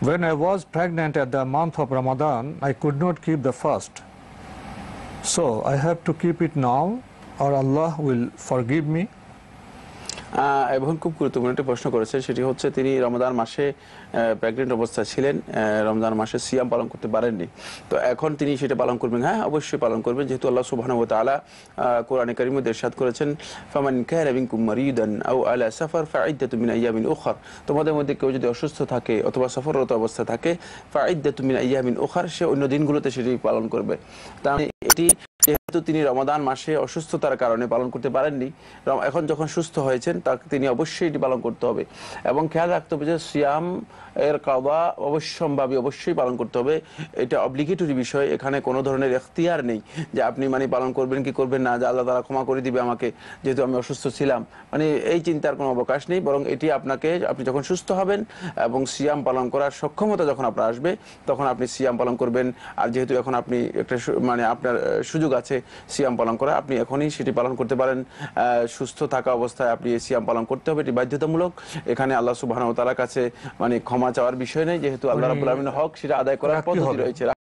When I was pregnant at the month of Ramadan, I could not keep the fast. So I have to keep it now, or Allah will forgive me. এবং খুব গুরুত্বপূর্ণ একটি প্রশ্ন করেছে সেটি হচ্ছে, তিনি রমজান মাসে প্রেগনেন্ট অবস্থায় ছিলেন। রমজান মাসে সিয়াম পালন করতে পারেননি। তো এখন তিনি সেটা পালন করবেন। হ্যাঁ অবশ্যই পালন করবেন। যেহেতু আল্লাহ সুবহানাহু ওয়া তাআলা কোরআনে কারিমে ইরশাদ করেছেন, ফামান কানা মিনকুম মারিদান আও আলা সাফার ফাইদ্দাতু মিন আইয়ামিন উখর। তোমাদের মধ্যে কেউ যদি অসুস্থ থাকে অথবা সফররত অবস্থা থাকে ফাইদ্দাতু মিন ইয়ামিন উখর, সে অন্য দিনগুলোতে সেটি পালন করবে। তার মানে এটি যেহেতু তিনি রমাদান মাসে অসুস্থতার কারণে পালন করতে পারেননি। এখন যখন সুস্থ হয়েছেন, তাকে তিনি অবশ্যই এটি পালন করতে হবে। এবং খেয়াল রাখতে হবে যে সিয়াম এর কাবা অবশ্যম্ভাবী অবশ্যই পালন করতে হবে। এটা অব্লিগেটরি বিষয়। এখানে কোনো ধরনের এখতিয়ার নেই যে আপনি মানে পালন করবেন কি করবেন না, যে আল্লাহ তারা ক্ষমা করে দিবে আমাকে যেহেতু আমি অসুস্থ ছিলাম। মানে এই চিন্তার কোনো অবকাশ নেই, বরং এটি আপনাকে আপনি যখন সুস্থ হবেন এবং সিয়াম পালন করার সক্ষমতা যখন আপনার আসবে, তখন আপনি সিয়াম পালন করবেন। আর যেহেতু এখন আপনি একটা মানে আপনার সুযোগ আছে সিয়াম পালন করা। আপনি এখনই সেটি পালন করতে পারেন। আহ, সুস্থ থাকা অবস্থায় আপনি এই সিয়াম পালন করতে হবে। এটি বাধ্যতামূলক। এখানে আল্লাহ সুবাহ তালার কাছে মানে ক্ষমা চাওয়ার বিষয় নেই। যেহেতু আল্লাহ রাবুল আলমিন হক সেটা আদায় করার পদ্ধতি রয়েছে।